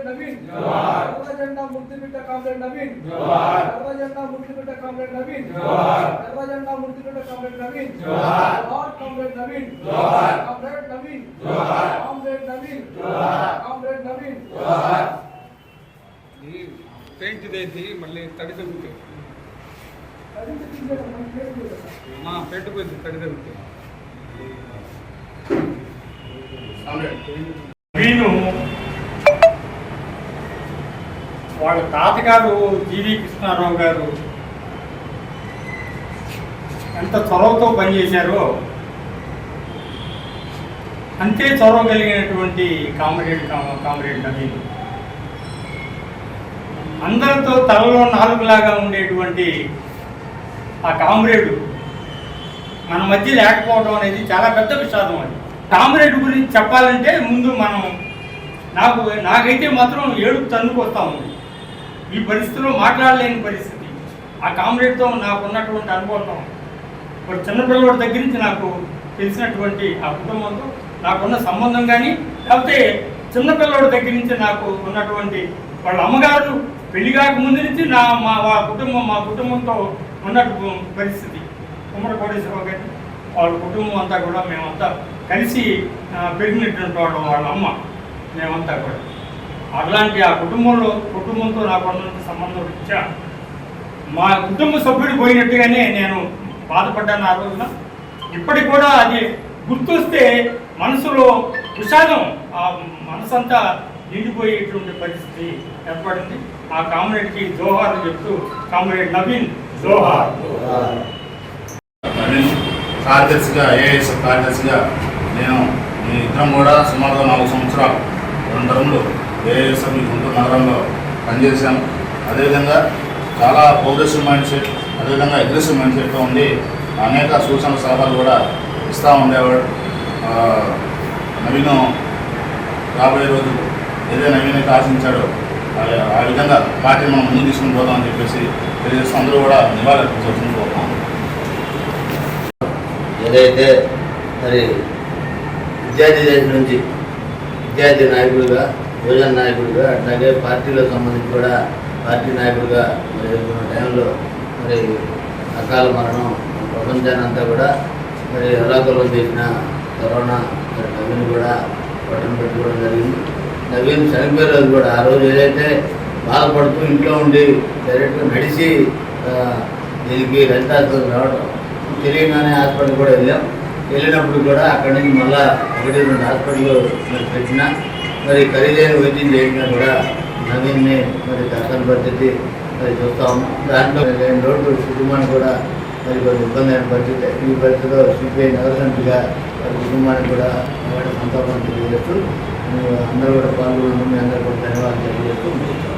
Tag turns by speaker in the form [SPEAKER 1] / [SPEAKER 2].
[SPEAKER 1] Comrade Naveen. ఎర్ర జెండా ముద్దుబిడ్డ కామ్రేడ్ నవీన్. ఎర్ర జెండా ముద్దుబిడ్డ కామ్రేడ్ నవీన్. ఎర్ర జెండా ముద్దుబిడ్డ కామ్రేడ్ నవీన్. జోహార్ comrade Naveen. Comrade Naveen. Comrade Naveen. Comrade Naveen.
[SPEAKER 2] ఈ పెయింట్ చేసి మళ్ళీ తడి తగ్గుతాయి
[SPEAKER 1] అది తీసేయడం మనకి లేదు కదా.
[SPEAKER 2] మా పెయింట్ పోయింది తడి తగ్గుతాయి
[SPEAKER 3] వాళ్ళ తాతగారు జీవి కృష్ణారావు గారు ఎంత చొరవతో పనిచేశారో అంతే చొరవ కలిగినటువంటి కామ్రేడ్ కామ్రేడ్ నవీన్. అందరితో తలలో నాలుగులాగా ఉండేటువంటి ఆ కామ్రేడు మన మధ్య లేకపోవడం అనేది చాలా పెద్ద విషాదం అది. కామ్రేడ్ గురించి చెప్పాలంటే ముందు మనం నాకు నాకైతే మాత్రం ఏడుపు తన్నుకొస్తా ఉంది. ఈ పరిస్థితిలో మాట్లాడలేని పరిస్థితి. ఆ కామ్రేడ్తో నాకు ఉన్నటువంటి అనుభవం. ఒక చిన్నపిల్లవాడి దగ్గర నుంచి నాకు తెలిసినటువంటి ఆ కుటుంబంతో నాకున్న సంబంధం కానీ లేకపోతే చిన్నపిల్లవాడి దగ్గర నుంచి నాకు ఉన్నటువంటి వాళ్ళ అమ్మగారు పెళ్ళి కాక ముందు నుంచి నా మా మా కుటుంబం మా కుటుంబంతో ఉన్నట్టు పరిస్థితి. కుమ్మర కోటేశ్వరరావు గారి వాళ్ళ కుటుంబం అంతా కూడా మేమంతా కలిసి పెరిగినటువంటి వాళ్ళం వాళ్ళ అమ్మ. మేమంతా కూడా. అలాంటి ఆ కుటుంబంలో కుటుంబంతో నాకు ఉన్నటువంటి సంబంధం రీత్యా మా కుటుంబ సభ్యుడు పోయినట్టుగానే నేను బాధపడ్డాను ఆ రోజున. ఇప్పటికి కూడా అది గుర్తొస్తే మనసులో విషాదం ఆ మనసంతా నిండిపోయేటువంటి పరిస్థితి ఏర్పడింది. ఆ కామ్రేడ్కి జోహార్ చెప్తూ కామ్రేడ్ నవీన్ జోహార్.
[SPEAKER 4] నవీన్ కార్యదర్శిగా ఏఎస్ కార్యదర్శిగా నేను మీ ఇద్దరం కూడా సుమారుగా నాలుగు సంవత్సరాలు రెండు టర్ములు ఏఎస్ఎం గుంటూరు నగరంలో పనిచేశాము అదేవిధంగా చాలా ప్రోగ్రెసివ్ మైండ్ సెట్ అదేవిధంగా అగ్రెసివ్ మైండ్ సెట్తో ఉండి అనేక సూచన సలహాలు కూడా ఇస్తూ ఉండేవాడు. నవీనం రాబోయే రోజు ఏదైనా నవీనైతే ఆశించాడో ఆ- విధంగా పార్టీని మనం ముందు తీసుకుని పోదామని చెప్పేసి తెలియజేస్తూ అందరూ కూడా నివాళులర్పించవలసింది పోతాం
[SPEAKER 5] ఏదైతే మరి విద్యార్థి దశ నుంచి విద్యార్థి నాయకులుగా యువజన నాయకుడిగా అట్లాగే పార్టీలో సంబంధించి కూడా పార్టీ నాయకుడిగా మరి టైంలో మరి అకాల మరణం ప్రపంచాన్ని అంతా కూడా మరి ఎలాకలో చేసిన కరోనా మరి నవీన్ కూడా పట్టణం పెట్టుకోవడం జరిగింది. నవీన్ చనిపోయే రోజు కూడా ఆ రోజు ఏదైతే బాధపడుతూ ఇంట్లో ఉండి డైరెక్ట్గా నడిచి దీనికి హెల్త్ హాస్పిటల్ రావడం తెలియగానే హాస్పిటల్ కూడా వెళ్ళాం. వెళ్ళినప్పుడు కూడా అక్కడి నుంచి మళ్ళా ఒకటి రెండు హాస్పిటల్ మరి పెట్టినా మరి ఖరీదైన వైద్యం చేసినా కూడా నవీన్ని మరి దాఖలు పరిస్థితి మరి చూస్తాము దాంట్లో రెండు రోడ్డు కుటుంబానికి కూడా మరి కొన్ని ఇబ్బంది అయిన పరిస్థితి. ఈ పరిస్థితిలో సిపిఐ నగర సమితిగా మరి కుటుంబానికి కూడా సంతాపం తెలియజేస్తూ అందరూ కూడా పాల్గొన్నందుకు మీ అందరూ కూడా ధన్యవాదాలు తెలియజేస్తూ ముగిస్తాం.